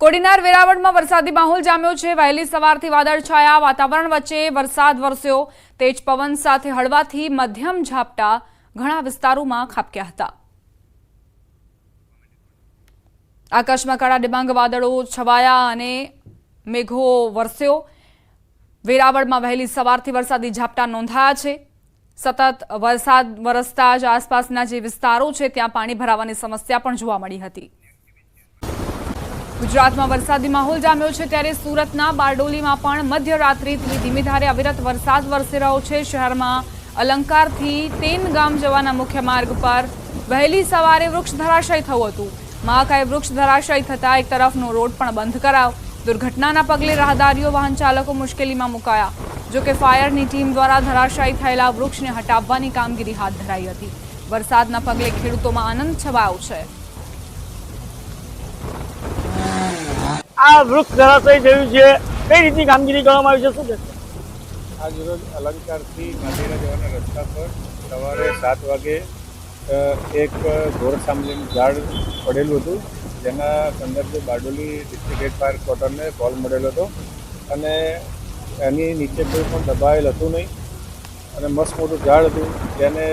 કોડીનાર વેરાવળમાં વરસાદી માહોલ જામ્યો છે. વહેલી સવારથી વાદળછાયા વાતાવરણ વચ્ચે વરસાદ વરસ્યો. તેજ પવન સાથે હળવાથી મધ્યમ ઝાપટા ઘણા વિસ્તારોમાં ખાબક્યા હતા. આકાશમાં કાળા ડિબાંગ વાદળો છવાયા અને મેઘો વરસ્યો. વેરાવળમાં વહેલી સવારથી વરસાદી ઝાપટા નોંધાયા છે. સતત વરસાદ વરસતા જ આસપાસના જે વિસ્તારો છે, ત્યાં પાણી ભરાવાની સમસ્યા પણ જોવા મળી હતી. ગુજરાતમાં વરસાદી માહોલ જામ્યો છે ત્યારે સુરતના બારડોલીમાં પણ મધ્યરાત્રિથી ધીમી ધારે અવિરત વરસાદ વરસી રહ્યો છે. શહેરમાં અલંકારથી તેન ગામ જવાના મુખ્ય માર્ગ પર વહેલી સવારે વૃક્ષ ધરાશય થયું હતું. મહાકાય વૃક્ષ ધરાશય થતાં એક તરફનો રોડ પણ બંધ કરાવ દુર્ઘટનાના પગલે રાહદારીઓ, વાહન ચાલકો મુશ્કેલીમાં મુકાયા. જોકે ફાયરની ટીમ દ્વારા ધરાશાયી થયેલા વૃક્ષને હટાવવાની કામગીરી હાથ ધરાઈ હતી. વરસાદના પગલે ખેડૂતોમાં આનંદ છવાયો છે. આ વૃક્ષ ધરાશય થયું છે. કઈ રીતની કામગીરી કરવામાં આવી છે? શું છે આજ રોજ અલંકારથી માધેરા જવાના રસ્તા પર સવારે સાત વાગે એક ઘોર સાંભળીનું ઝાડ પડેલું હતું. જેના સંદર્ભે બારડોલી ડિસ્ટ્રિક્ટ હેડ ફાયર ક્વાર્ટરને કોલ મળેલો હતો. અને એની નીચે કોઈ પણ દબાયેલ હતું નહીં. અને મસ્ત મોટું ઝાડ હતું. જેને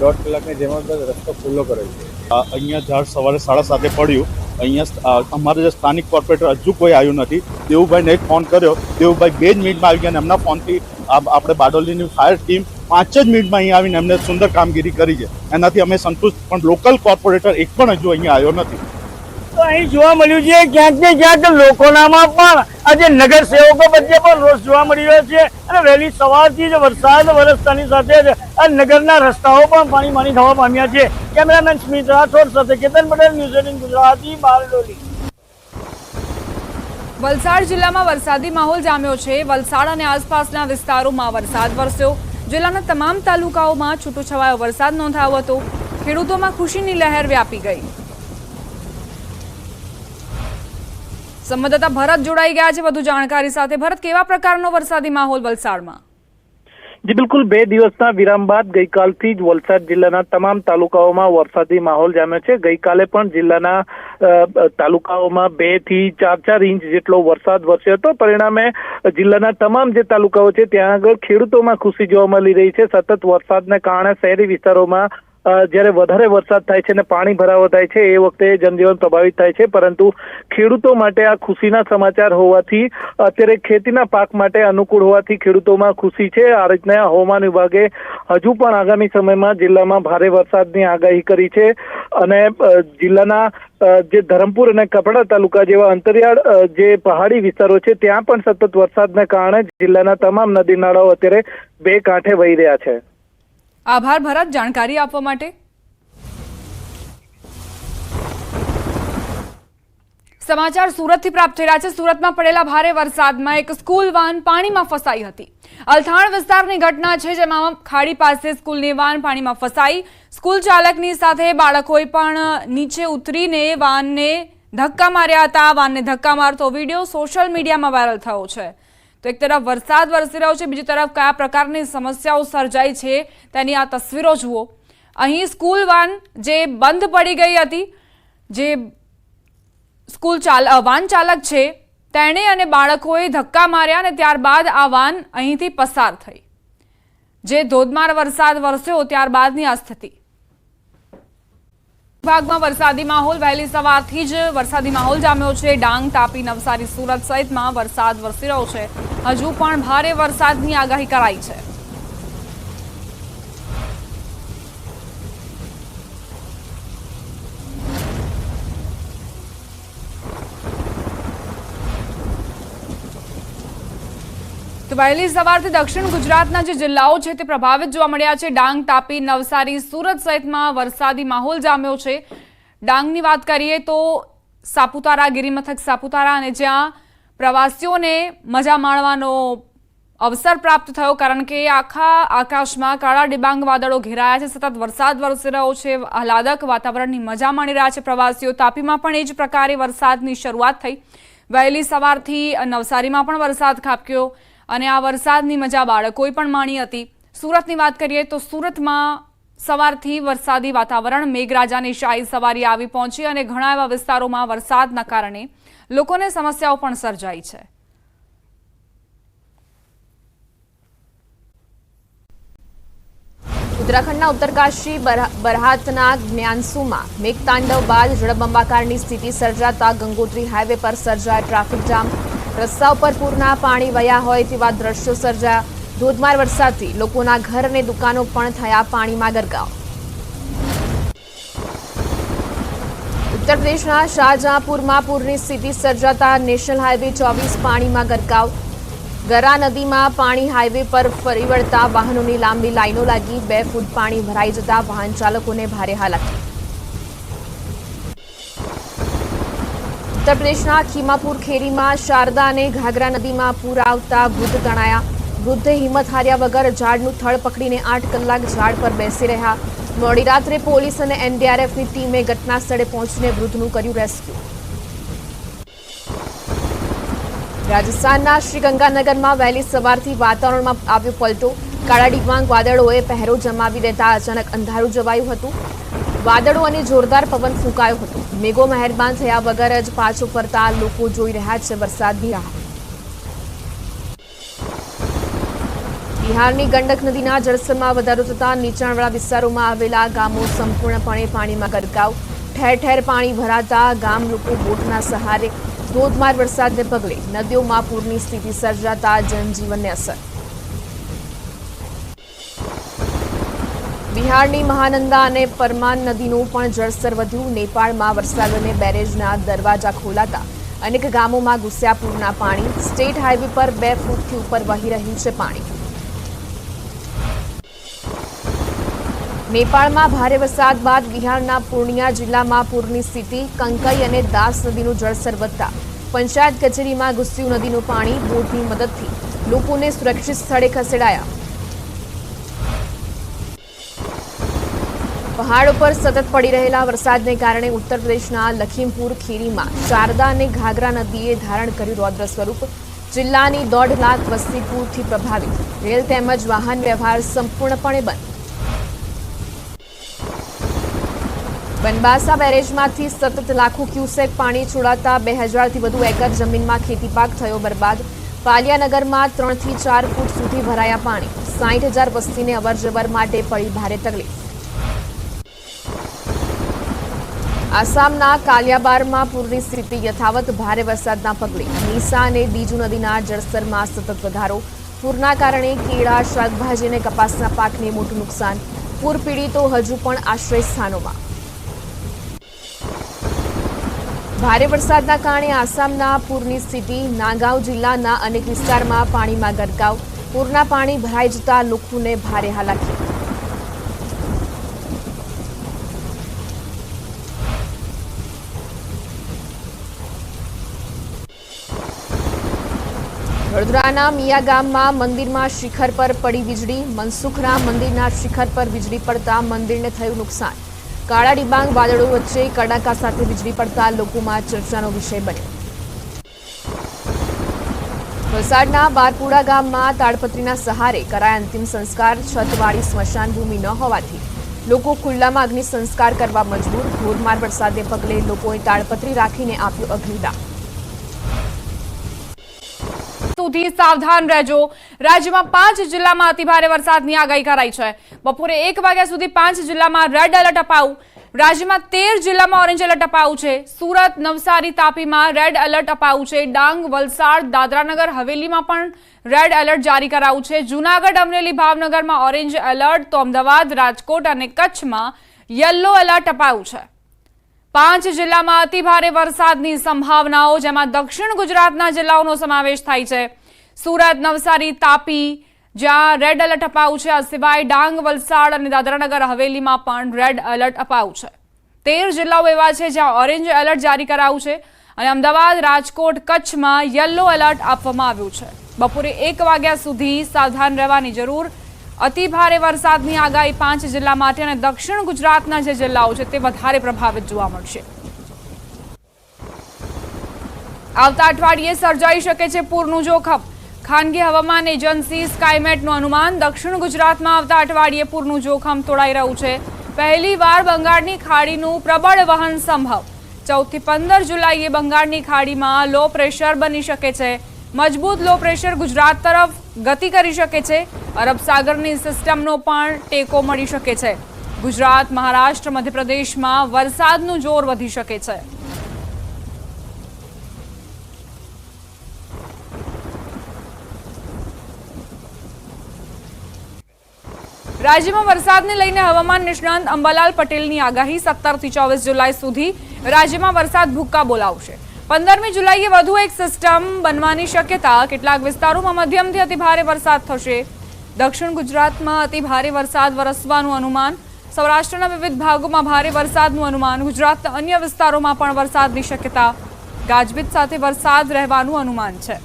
દોઢ કલાકની જેમાં રસ્તો ખુલ્લો કરેલો અહીંયા ઝાડ સવારે સાડા સાતે પડ્યું. અહીંયા અમારે જે સ્થાનિક કોર્પોરેટર હજુ કોઈ આવ્યું નથી. દેવુભાઈને એક ફોન કર્યો. દેવુભાઈ બે જ મિનિટમાં આવી ગયા અને એમના ફોનથી આપણે બારડોલીની ફાયર ટીમ પાંચ જ મિનિટમાં અહીંયા આવીને એમને સુંદર કામગીરી કરી છે. એનાથી અમે સંતુષ્ટ પણ લોકલ કોર્પોરેટર એક પણ હજુ અહીંયા આવ્યો નથી. અહીં જોવા મળ્યું છે, ક્યાંક ને ક્યાંક લોકોનામાં પણ આજે નગર સેવકો વચ્ચે પણ રોષ જોવા મળી રહ્યો છે. અને વહેલી સવારથી જ વરસાદ વરસતાની સાથે જ નગરના રસ્તાઓ પણ પાણી પાણી થવા પામ્યા છે. કેમેરામેન સ્મિત રાઠોડ સાથે કેતન પટેલ, ન્યૂઝ એટીન ગુજરાતી, બારડોલી. વલસાડ જિલ્લામાં વરસાદી માહોલ જામ્યો છે. વલસાડ અને આસપાસના વિસ્તારોમાં વરસાદ વરસ્યો. જિલ્લાના તમામ તાલુકાઓમાં છૂટોછવાયો વરસાદ નોંધાયો હતો. ખેડૂતોમાં ખુશીની લહેર વ્યાપી ગઈ. સંવાદદાતા ભરત જોડાઈ ગયા છે. વધુ જાણકારી સાથે ભરત, કેવા પ્રકારનો વરસાદી માહોલ વલસાડમાં? જી, બિલકુલ. બે દિવસના વિરામ બાદ ગઈકાલથી જ વલસાડ જિલ્લાના તમામ તાલુકાઓમાં વરસાદી માહોલ જામ્યો છે. ગઈકાલે પણ જિલ્લાના તાલુકાઓમાં બેથી ચાર ચાર ઇંચ જેટલો વરસાદ વરસ્યો હતો. પરિણામે જિલ્લાના તમામ જે તાલુકાઓ છે, ત્યાં આગળ ખેડૂતોમાં ખુશી જોવા મળી રહી છે. સતત વરસાદને કારણે શહેરી વિસ્તારોમાં જ્યારે વધારે વરસાદ થાય છે અને પાણી ભરાવો થાય છે, એ વખતે જનજીવન પ્રભાવિત થાય છે. પરંતુ ખેડૂતો માટે આ ખુશીના સમાચાર હોવાથી, અત્યારે ખેતીના પાક માટે અનુકૂળ હોવાથી ખેડૂતોમાં ખુશી છે. આ રીતના હવામાન વિભાગે હજુ પણ આગામી સમયમાં જિલ્લામાં ભારે વરસાદની આગાહી કરી છે અને જિલ્લાના જે ધરમપુર અને કપડા તાલુકા જેવા અંતરિયાળ જે પહાડી વિસ્તારો છે, ત્યાં પણ સતત વરસાદને કારણે જિલ્લાના તમામ નદી નાળાઓ અત્યારે બે કાંઠે વહી રહ્યા છે. આભાર ભરત, જાણકારી આપવા માટે. સમાચાર સુરતથી પ્રાપ્ત થઈ રહ્યા છે. સુરતમાં પડેલા ભારે વરસાદમાં એક સ્કૂલ વાન પાણીમાં ફસાઈ હતી. અલથાણ વિસ્તારની ઘટના છે, જેમાં ખાડી પાસે સ્કૂલની વાન પાણીમાં ફસાઈ. સ્કૂલ ચાલકની સાથે બાળકોએ પણ નીચે ઉતરીને વાનને ધક્કા માર્યા હતા. વાનને ધક્કા મારતો વીડિયો સોશિયલ મીડિયામાં વાયરલ થયો છે. તો એક તરફ વરસાદ વરસી રહ્યો છે, બીજી તરફ કયા પ્રકારની સમસ્યાઓ સર્જાઈ છે તેની આ તસવીરો જુઓ. અહીં સ્કૂલ વાન જે બંધ પડી ગઈ હતી, જે સ્કૂલ ચાલ વાન ચાલક છે, તેણે અને બાળકોએ ધક્કા માર્યા અને ત્યારબાદ આ વાન અહીંથી પસાર થઈ. જે ધોધમાર વરસાદ વરસ્યો, ત્યારબાદની આ સ્થિતિ. વિભાગમાં વરસાદી માહોલ, વહેલી સવારથી જ વરસાદી માહોલ જામ્યો છે. ડાંગ, તાપી, નવસારી, સુરત સહિતમાં વરસાદ વરસી રહ્યો છે. હજુ પણ ભારે વરસાદની આગાહી કરાઈ છે. તો વહેલી સવારથી દક્ષિણ ગુજરાતના જે જિલ્લાઓ છે તે પ્રભાવિત જોવા મળ્યા છે. ડાંગ, તાપી, નવસારી, સુરત સહિતમાં વરસાદી માહોલ જામ્યો છે. ડાંગની વાત કરીએ તો સાપુતારા, ગિરિમથક સાપુતારા અને જ્યાં પ્રવાસીઓને મજા માણવાનો અવસર પ્રાપ્ત થયો કારણ કે આખા આકાશમાં કાળા ડિબાંગ વાદળો ઘેરાયા છે. સતત વરસાદ વરસી રહ્યો છે. આહલાદક વાતાવરણની મજા માણી રહ્યા છે પ્રવાસીઓ. તાપીમાં પણ એ જ પ્રકારે વરસાદની શરૂઆત થઈ. વહેલી સવારથી નવસારીમાં પણ વરસાદ ખાબક્યો. અને આ વરસાદની મજા બાળકોએ પણ માણી હતી. સુરતની વાત કરીએ તો સુરતમાં સવારથી વરસાદી વાતાવરણ મેઘરાજાની શાહી સવારી આવી પહોંચી અને ઘણા એવા વિસ્તારોમાં વરસાદના કારણે લોકોને સમસ્યાઓ પણ સર્જાઈ છે. ઉત્તરાખંડના ઉત્તરકાશી બરહ- બરહાતના જ્ઞાનસુમાં મેઘતાંડવ બાદ જળબંબાકારની સ્થિતિ સર્જાતા ગંગોત્રી હાઈવે પર સર્જાય ટ્રાફિક જામ. રસ્તા ઉપર પૂરના પાણી વયા હોય તેવા દ્રશ્યો સર્જા ધોધમાર વરસાદથી લોકોના ઘર અને દુકાનો પણ થયા પાણીમાં ગરકાવ ઉત્તર પ્રદેશના શાહજહાંપુરમાં પૂરની સ્થિતિ સર્જાતા નેશનલ હાઈવે ચોવીસ પાણીમાં ગરકાવ. ગરા નદીમાં પાણી હાઈવે પર ફરી વળતા વાહનોની લાંબી લાઈનો લાગી બે ફૂટ પાણી ભરાઈ જતા વાહન ચાલકોને ભારે હાલાકી. ઉત્તર પ્રદેશના ખીમાપુર ખેરીમાં શારદા અને ઘાઘરા નદીમાં પૂર આવતા વૃદ્ધ તણાયા વૃદ્ધે હિંમત હાર્યા વગર ઝાડનું થળ પકડીને આઠ કલાક ઝાડ પર બેસી રહ્યા. મોડી રાત્રે પોલીસ અને એનડીઆરએફની ટીમે ઘટના સ્થળે પહોંચીને વૃદ્ધનું કર્યું રેસ્ક્યુ. રાજસ્થાનના શ્રીગંગાનગરમાં વહેલી સવારથી વાતાવરણમાં આવ્યો પલટો. કાળા ડિબાંગ વાદળોએ પહેરો જમાવી દેતા અચાનક અંધારું જવાયું હતું. વાદળો અને જોરદાર પવન ફૂંકાયો હતો. મેઘો મહેરબાન થયા વગર જ પાછો ફરતા લોકો જોઈ રહ્યા છે વરસાદની રાહ. બિહારની ગંડક નદીના જળસ્તરમાં વધારો થતાં નીચાણવાળા વિસ્તારોમાં આવેલા ગામો સંપૂર્ણપણે પાણીમાં ગરકાવ. ઠેર ઠેર પાણી ભરાતા ગામ લોકો બોટના સહારે ધોધમાર વરસાદને પગલે નદીઓમાં પૂરની સ્થિતિ સર્જાતા જનજીવનને અસર. બિહારની મહાનંદા અને પરમાન નદીનું પણ જળસ્તર વધ્યું. નેપાળમાં વરસાદ અને બેરેજના દરવાજા ખોલાતા અનેક ગામોમાં ઘૂસ્યા પૂરના પાણી. સ્ટેટ હાઈવે પર બે ફૂટથી ઉપર વહી રહ્યું છે પાણી. નેપાળમાં ભારે વરસાદ બાદ બિહારના પૂર્ણિયા જિલ્લામાં પૂરની સ્થિતિ. કંકઈ અને દાસ નદીનું જળસ્તર વધતા પંચાયત કચેરીમાં ઘુસ્યું નદીનું પાણી. બોટની મદદથી લોકોને સુરક્ષિત સ્થળે ખસેડાયા. પહાડ ઉપર સતત પડી રહેલા વરસાદને કારણે ઉત્તર પ્રદેશના લખીમપુર, ખીરીમાં, શારદા અને ઘાઘરા નદીએ ધારણ કર્યું રૌદ્ર સ્વરૂપ. જિલ્લાની દોઢ લાખ વસ્તી પૂરથી પ્રભાવિત. રેલ તેમજ વાહન વ્યવહાર સંપૂર્ણપણે બંધ. બનબાસા બેરેજમાંથી સતત લાખો ક્યુસેક પાણી છોડાતા બે હજારથી વધુ એકર જમીનમાં ખેતીપાક થયો બરબાદ. પાલિયાનગરમાં ત્રણથી ચાર ફૂટ સુધી ભરાયા પાણી. સાઠ હજાર વસ્તીને અવરજવર માટે પડી ભારે તકલીફ. આસામના કાલિયાબારમાં પૂરની સ્થિતિ યથાવત ભારે વરસાદના પગલે. નીસા અને બીજુ નદીના જળસ્તરમાં સતત વધારો. પૂરના કારણે કેળા, શાકભાજી અને કપાસના પાકને મોટું નુકસાન. પૂર પીડિતો હજુ પણ આશ્રય સ્થાનોમાં. ભારે વરસાદના કારણે આસામના પૂરની સ્થિતિ, નાગાંવ જિલ્લાના અનેક વિસ્તારમાં પાણીમાં ગરકાવ. પૂરના પાણી ભરાઈ જતા લોકોને ભારે હાલાકી. વડોદરાના મિયા ગામમાં મંદિરમાં શિખર પર પડી વીજળી, મનસુખના મંદિરના શિખર પર વીજળી પડતા મંદિરને થયું નુકસાન. કાળા ડિબાંગ વાદળો વચ્ચે કડાકા સાથે વીજળી પડતા લોકોમાં ચર્ચાનો વિષય બન્યો. વલસાડના બારપુડા ગામમાં તાડપત્રીના સહારે કરાય અંતિમ સંસ્કાર, છતવાળી સ્મશાન ભૂમિ ન હોવાથી લોકો ખુલ્લામાં અગ્નિ સંસ્કાર કરવા મજબૂર. ધોધમાર વરસાદને પગલે લોકોએ તાડપત્રી રાખીને આપ્યું અગ્નિદાન સુધી સાવધાન રહેજો. રાજ્યમાં પાંચ જિલ્લામાં અતિભારે વરસાદની આગાહી કરાઈ છે. બપોરે એક વાગ્યા સુધી પાંચ જિલ્લામાં રેડ એલર્ટ અપાવું રાજ્યમાં તેર જિલ્લામાં ઓરેન્જ એલર્ટ અપાવું છે. સુરત, નવસારી, તાપીમાં રેડ એલર્ટ અપાવું છે. ડાંગ, વલસાડ, દાદરાનગર, હવેલીમાં પણ રેડ એલર્ટ જારી કરાવું છે. જૂનાગઢ, અમરેલી, ભાવનગરમાં ઓરેન્જ એલર્ટ, તો અમદાવાદ, રાજકોટ અને કચ્છમાં યલો એલર્ટ અપાયું છે. પાંચ જિલ્લામાં અતિ ભારે વરસાદની સંભાવનાઓ, જેમાં દક્ષિણ ગુજરાતના જિલ્લાઓનો સમાવેશ થાય છે. સુરત, નવસારી, તાપી, જ્યાં રેડ એલર્ટ અપાયું છે. આ સિવાય ડાંગ, વલસાડ અને દાદરાનગર હવેલીમાં પણ રેડ એલર્ટ અપાયું છે. તેર જિલ્લાઓ એવા છે જ્યાં ઓરેન્જ એલર્ટ જારી કરાયું છે અને અમદાવાદ, રાજકોટ, કચ્છમાં યલો એલર્ટ આપવામાં આવ્યું છે. બપોરે એક વાગ્યા સુધી સાવધાન રહેવાની જરૂર અતિ ભારે વરસાદની આગાહી પાંચ જિલ્લા માટે અને દક્ષિણ ગુજરાતના જે જિલ્લાઓ છે તે વધારે પ્રભાવિત જોવા મળશે. આવતા અઠવાડિયે સર્જાઈ શકે છે પૂરનું જોખમ. ખાનગી હવામાન એજન્સી સ્કાયમેટનું અનુમાન, દક્ષિણ ગુજરાતમાં આવતા અઠવાડિયે પૂરનું જોખમ તોડાઈ રહ્યું છે. પહેલી વાર બંગાળની ખાડીનું પ્રબળ વહન સંભવ. ચૌદથી પંદર જુલાઈએ બંગાળની ખાડીમાં લો પ્રેશર બની શકે છે. મજબૂત લો પ્રેશર ગુજરાત તરફ ગતિ કરી શકે છે. અરબ સાગરની સિસ્ટમનો પણ ટેકો મળી શકે છે. ગુજરાત, મહારાષ્ટ્ર, મધ્યપ્રદેશમાં વરસાદનું જોર વધી શકે છે. રાજ્યમાં વરસાદને લઈને હવામાન નિષ્ણાંત અંબાલાલ પટેલની આગાહી સત્તરથી ચોવીસ જુલાઈ સુધી. રાજ્યમાં વરસાદ ભૂક્કા બોલાવશે. પંદરમી જુલાઈએ વધુ એક સિસ્ટમ બનવાની શક્યતા કેટલાક વિસ્તારોમાં મધ્યમથી અતિ ભારે વરસાદ થશે. દક્ષિણ ગુજરાતમાં અતિભારે વરસાદ વરસવાનું અનુમાન, સૌરાષ્ટ્રના વિવિધ ભાગોમાં ભારે વરસાદનું અનુમાન, ગુજરાતના અન્ય વિસ્તારોમાં પણ વરસાદની શક્યતા. ગાજવીજ સાથે વરસાદ રહેવાનું અનુમાન છે.